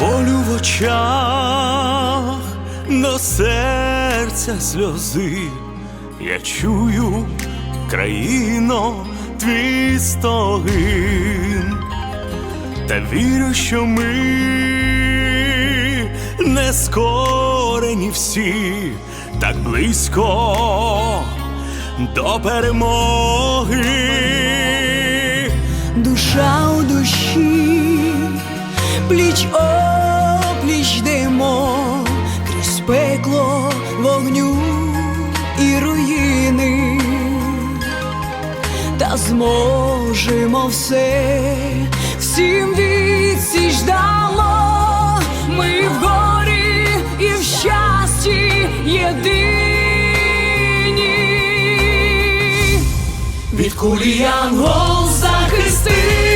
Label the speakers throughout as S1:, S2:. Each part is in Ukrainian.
S1: болю в очах, до серця сльози. Я чую, країно, твій стогин, та вірю, що ми не скорені всі, так близько до перемоги.
S2: душа у душі, пліч опліч йдемо крізь пекло вогню і руїни, та зможемо все, всім відсіч дамо, ми в горі і в щасті єдині. Від кулі янгол захисти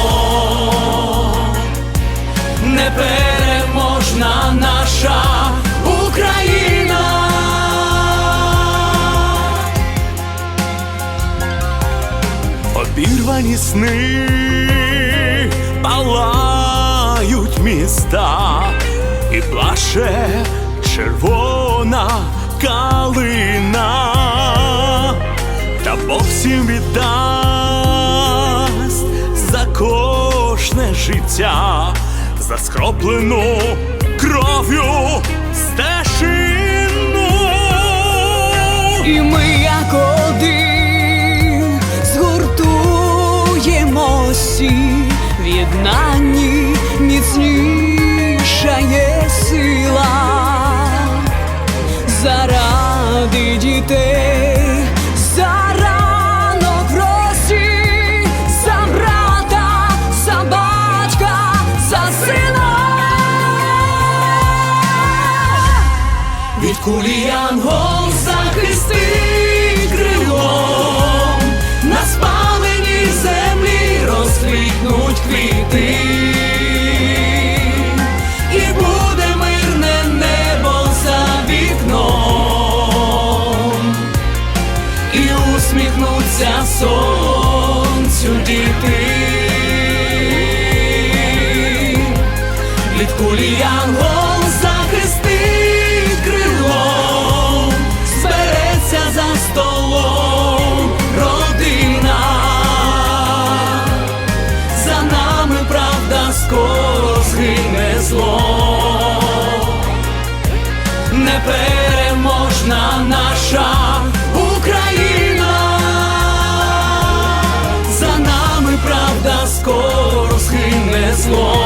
S1: Обірвані сни палають міста. І плаше червона калина, та Бог всім віддасть за кожне життя, за скроплену кров'ю
S2: згуртуємося, в єднанні міцніша є сила. Заради дітей, за ранок в росі, діти. Від кулі янгол захистить крилом, збереться за столом родина, за нами правда скоро згине зло, непереможна наша зло.